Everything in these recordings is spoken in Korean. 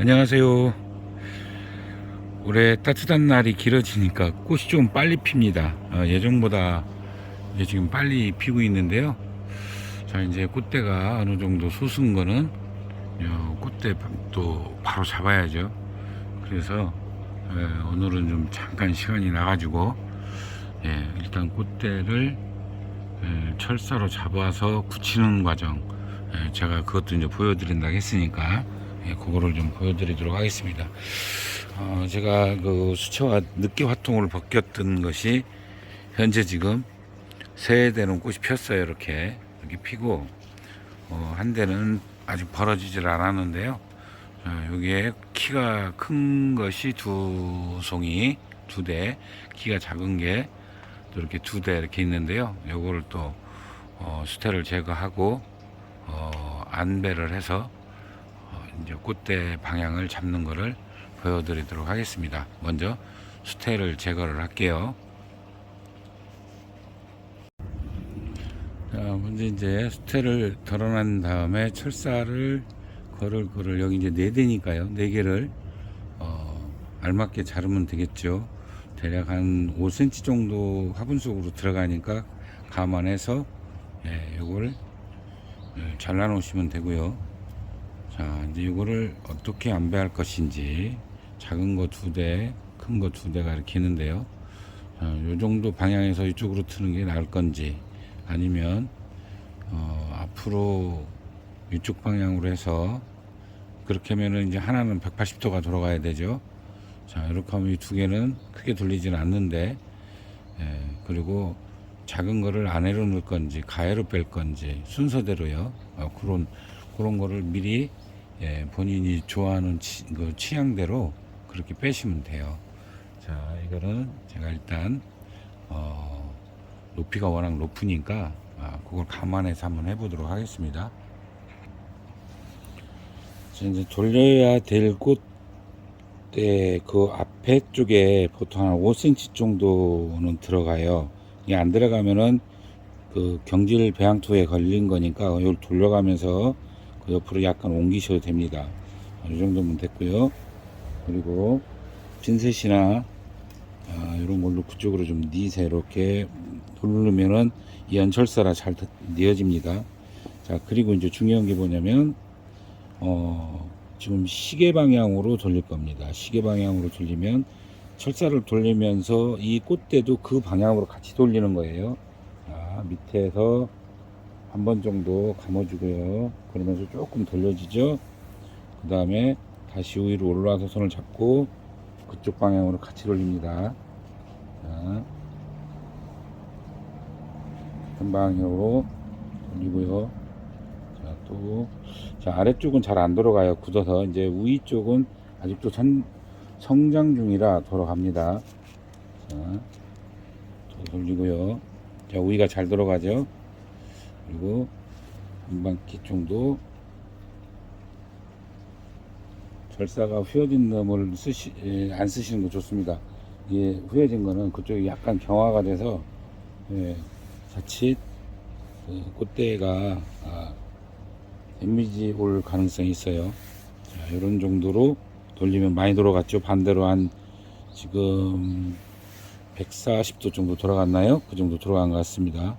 안녕하세요. 올해 따뜻한 날이 길어지니까 꽃이 좀 빨리 핍니다. 어, 예정보다 이제 지금 빨리 피고 있는데요. 자, 이제 꽃대가 어느 정도 솟은 거는 어, 꽃대 또 바로 잡아야죠. 그래서 예, 오늘은 좀 잠깐 시간이 나가지고 예, 일단 꽃대를 예, 철사로 잡아서 굳히는 과정 예, 제가 그것도 이제 보여드린다고 했으니까 예, 그거를 좀 보여드리도록 하겠습니다. 어, 제가 그 수채화 늦게 화통을 벗겼던 것이 현재 지금 세 대는 꽃이 폈어요. 이렇게 이렇게 피고 어, 한 대는 아직 벌어지질 않았는데요. 어, 여기에 키가 큰 것이 두 송이 두 대, 키가 작은 게 또 이렇게 두 대 이렇게 있는데요. 요거를 또 어, 수태를 제거하고 어, 안배를 해서 어, 이제 꽃대 방향을 잡는 거를 보여드리도록 하겠습니다. 먼저 수태를 제거를 할게요. 자, 먼저 이제 수태를 덜어난 다음에 철사를 걸을 거를 여기 이제 네 대니까요. 네 개를 어, 알맞게 자르면 되겠죠. 대략 한 5cm 정도 화분 속으로 들어가니까 감안해서 예, 요걸 예, 잘라 놓으시면 되고요. 자, 이제 이거를 어떻게 안배할 것인지 작은 거 두 대, 큰 거 두 대가 이렇게 있는데요. 자, 요 정도 방향에서 이쪽으로 트는 게 나을 건지 아니면 어, 앞으로 이쪽 방향으로 해서 그렇게 하면은 이제 하나는 180도가 돌아가야 되죠. 자, 이렇게 하면 이 두 개는 크게 돌리지는 않는데, 예, 그리고 작은 거를 아래로 넣을 건지, 가해로 뺄 건지, 순서대로요. 어, 그런, 그런 거를 미리, 예, 본인이 좋아하는 치, 그 취향대로 그렇게 빼시면 돼요. 자, 이거는 제가 일단, 어, 높이가 워낙 높으니까, 아, 그걸 감안해서 한번 해보도록 하겠습니다. 자, 이제 돌려야 될 꽃대 그 앞에 쪽에 보통 한 5cm 정도는 들어가요. 이게 안 들어가면은 그 경질 배양토에 걸린 거니까 이걸 돌려가면서 그 옆으로 약간 옮기셔도 됩니다. 이 정도면 됐고요. 그리고 핀셋이나 아, 이런 걸로 그쪽으로 좀 니세 이렇게 누르면은 이 연철사라 잘 니어집니다. 자 그리고 이제 중요한 게 뭐냐면 어, 지금 시계 방향으로 돌릴 겁니다. 시계 방향으로 돌리면 철사를 돌리면서 이 꽃대도 그 방향으로 같이 돌리는 거예요. 자, 밑에서 한 번 정도 감아주고요. 그러면서 조금 돌려지죠. 그 다음에 다시 위로 올라와서 손을 잡고 그쪽 방향으로 같이 돌립니다. 자, 같은 방향으로 돌리고요. 자, 또, 자, 아래쪽은 잘 안 돌아가요. 굳어서. 이제 위 쪽은 아직도 선, 성장 중이라 돌아갑니다. 자, 또 돌리고요. 자, 위가 잘 돌아가죠. 그리고 한 바퀴 정도 절사가 휘어진 놈을 쓰시, 예, 안 쓰시는 거 좋습니다. 이게 휘어진 거는 그쪽이 약간 경화가 돼서, 예, 자칫, 그 꽃대가, 아, 데미지 올 가능성이 있어요. 자, 이런 정도로 돌리면 많이 돌아갔죠. 반대로 한 지금 140도 정도 돌아갔나요? 그 정도 돌아간 것 같습니다.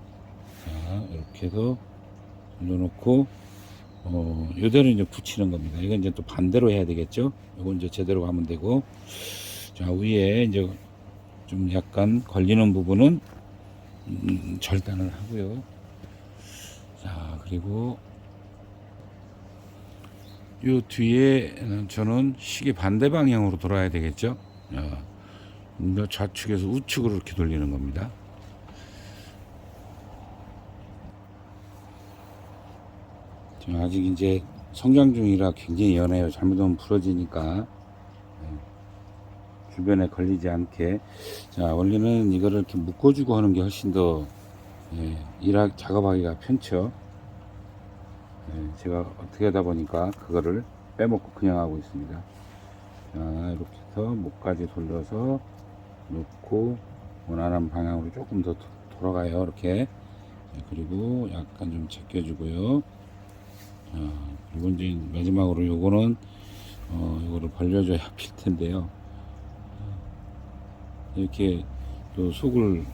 자, 이렇게 해서 돌려놓고 어, 요대로 이제 붙이는 겁니다. 이건 이제 또 반대로 해야 되겠죠. 이건 이제 제대로 가면 되고 자, 위에 이제 좀 약간 걸리는 부분은 음, 절단을 하고요. 자, 그리고 요 뒤에 저는 시계 반대 방향으로 돌아야 되겠죠. 어, 좌측에서 우측으로 이렇게 돌리는 겁니다. 지금 아직 이제 성장 중이라 굉장히 연해요. 잘못하면 부러지니까 예, 주변에 걸리지 않게. 자 원래는 이거를 이렇게 묶어주고 하는 게 훨씬 더 예, 일하 작업하기가 편죠. 예, 제가 어떻게 하다 보니까 그거를 빼먹고 그냥 하고 있습니다. 자, 이렇게 해서 목까지 돌려서 놓고 원하는 방향으로 조금 더 도- 돌아가요. 이렇게. 예, 그리고 약간 좀 제껴주고요. 자, 그리고 이제 마지막으로 요거는 어, 이거를 벌려줘야 필 텐데요. 이렇게 또 속을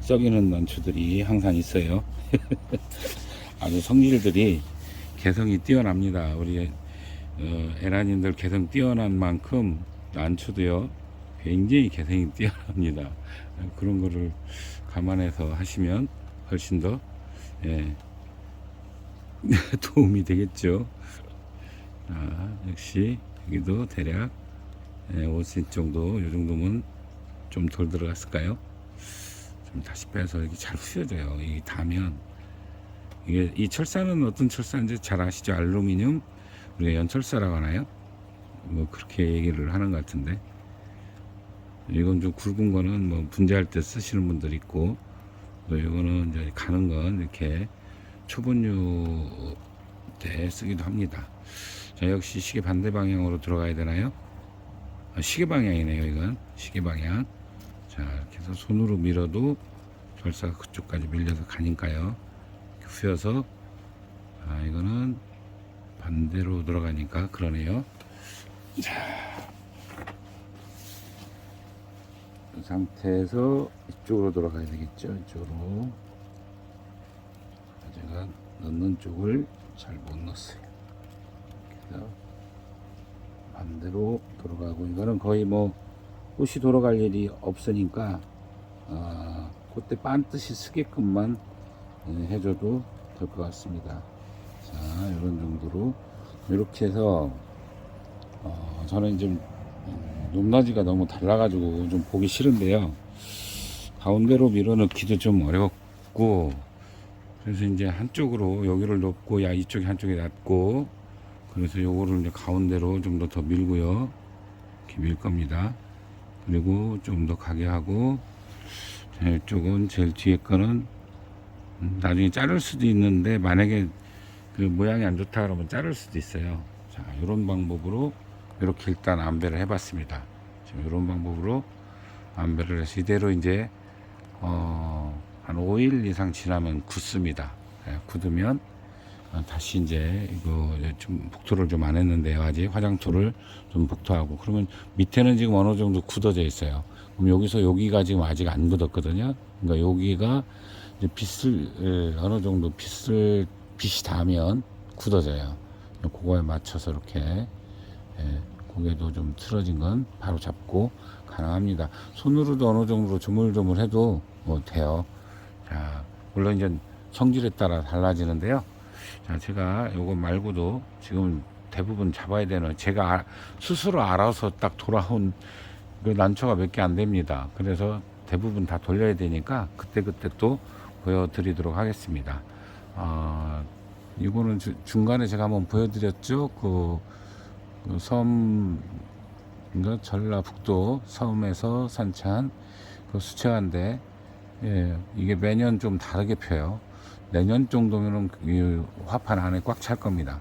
썩이는 난초들이 항상 있어요. 아주 성질들이 개성이 뛰어납니다. 우리 어, 에라님들 개성 뛰어난 만큼 난초도요 굉장히 개성이 뛰어납니다. 그런 거를 감안해서 하시면 훨씬 더 예, 도움이 되겠죠. 아, 역시 여기도 대략 예, 5cm 정도, 이 정도면 좀 덜 들어갔을까요? 좀 다시 빼서 이게 잘 휘어져요. 이 다면 이게 이 철사는 어떤 철사인지 잘 아시죠? 알루미늄 우리가 연철사라고 하나요? 뭐 그렇게 얘기를 하는 것 같은데 이건 좀 굵은 거는 뭐 분재할 때 쓰시는 분들 있고 또 이거는 이제 가는 건 이렇게 초분유 때 쓰기도 합니다. 자, 역시 시계 반대 방향으로 들어가야 되나요? 아, 시계 방향이네요, 이건. 시계 방향. 자, 이렇게 해서 손으로 밀어도 절사가 그쪽까지 밀려서 가니까요. 휘어서, 아, 이거는 반대로 들어가니까 그러네요. 자. 이 상태에서 이쪽으로 돌아가야 되겠죠, 이쪽으로. 제가 넣는 쪽을 잘 못 넣었어요. 반대로 돌아가고 이거는 거의 뭐 꽃이 돌아갈 일이 없으니까 아, 그때 반듯이 쓰게끔만 예, 해줘도 될 것 같습니다. 자, 이런 정도로 이렇게 해서 어, 저는 좀 음, 높낮이가 너무 달라가지고 좀 보기 싫은데요. 가운데로 밀어넣기도 좀 어렵고 그래서 이제 한쪽으로 여기를 높고 야 이쪽이 한쪽이 낮고 그래서 요거를 이제 가운데로 좀 더 더 밀고요. 이렇게 밀 겁니다. 그리고 좀 더 가게 하고 자, 이쪽은 제일 뒤에 거는 음, 나중에 자를 수도 있는데 만약에 그 모양이 안 좋다 그러면 자를 수도 있어요. 자 이런 방법으로 이렇게 일단 안배를 해봤습니다. 지금 이런 방법으로 안배를 해서 이대로 이제 어, 한 5일 이상 지나면 굳습니다. 예, 굳으면 어, 다시 이제 이거 좀 복토를 좀 안 했는데요. 아직 화장토를 좀 복토하고 그러면 밑에는 지금 어느 정도 굳어져 있어요. 그럼 여기서 여기가 지금 아직 안 굳었거든요. 그러니까 여기가 이제 빛을 예, 어느 정도 빛을 빛이 닿으면 굳어져요. 그거에 맞춰서 이렇게 예, 고개도 좀 틀어진 건 바로 잡고 가능합니다. 손으로도 어느 정도 조물조물 해도 뭐 돼요. 자, 물론 이제 성질에 따라 달라지는데요. 자, 제가 요거 말고도 지금 대부분 잡아야 되는 제가 아- 스스로 알아서 딱 돌아온 그 난초가 몇 개 안 됩니다. 그래서 대부분 다 돌려야 되니까 그때그때 또 보여드리도록 하겠습니다. 아, 이거는 주- 중간에 제가 한번 보여드렸죠. 그, 그 섬, 전라북도 섬에서 산찬 그 수채화인데 예, 이게 매년 좀 다르게 펴요. 내년 정도면은 이 화판 안에 꽉 찰 겁니다.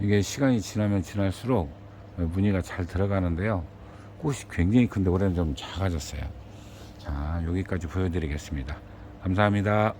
이게 시간이 지나면 지날수록 무늬가 잘 들어가는데요. 꽃이 굉장히 큰데 올해는 좀 작아졌어요. 자, 여기까지 보여드리겠습니다. 감사합니다.